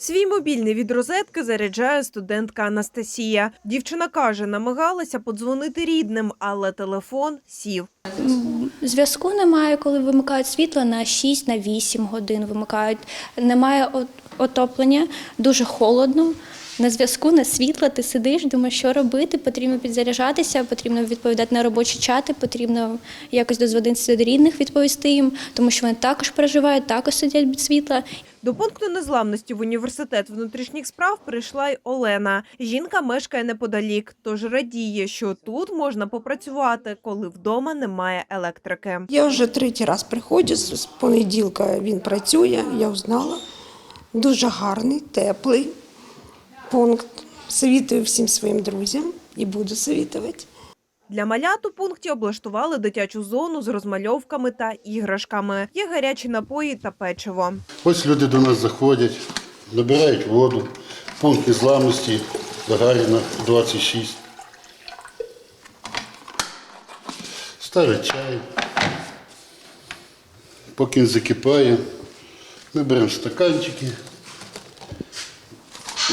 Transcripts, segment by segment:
Свій мобільний від розетки заряджає студентка Анастасія. Дівчина каже, намагалася подзвонити рідним, але телефон сів. Зв'язку немає, коли вимикають світло на 6 на 8 годин. Вимикають. Немає отоплення, дуже холодно. На зв'язку, на світло, ти сидиш, думаєш, що робити, потрібно підзаряджатися, потрібно відповідати на робочі чати, потрібно якось дозводитися до рідних, відповісти їм, тому що вони також переживають, також сидять без світла. До пункту незламності в університет внутрішніх справ прийшла й Олена. Жінка мешкає неподалік, тож радіє, що тут можна попрацювати, коли вдома немає електрики. Я вже третій раз приходжу, з понеділка він працює, я узнала. Дуже гарний, теплий пункт. Совітую всім своїм друзям і буду совітувати. Для малят у пункті облаштували дитячу зону з розмальовками та іграшками. Є гарячі напої та печиво. Ось люди до нас заходять, набирають воду, пункт незламності, Гагаріна 26. Ставлять чай. Поки він закипає, ми беремо стаканчики,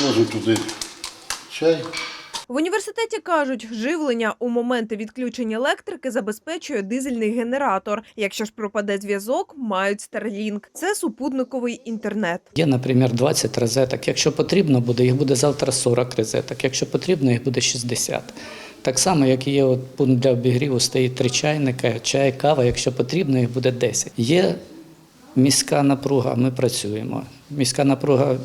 ложимо туди чай. В університеті кажуть, живлення у моменти відключення електрики забезпечує дизельний генератор. Якщо ж пропаде зв'язок, мають Starlink. Це супутниковий інтернет. Є, наприклад, 20 розеток. Якщо потрібно буде, їх буде завтра 40 розеток. Якщо потрібно, їх буде 60. Так само, як є от пункт для обігріву, стоїть три чайника, чай, кава. Якщо потрібно, їх буде 10. Є міська напруга, ми працюємо. Міська напруга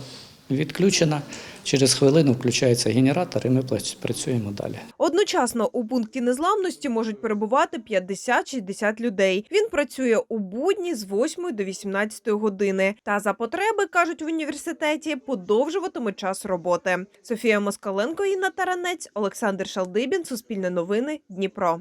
відключена. Через хвилину включається генератор, і ми працюємо далі. Одночасно у пункті незламності можуть перебувати 50-60 людей. Він працює у будні з 8 до 18 години. Та за потреби кажуть в університеті подовжуватиме час роботи. Софія Москаленко, Інна Таранець, Олександр Шалдибін, Суспільне новини, Дніпро.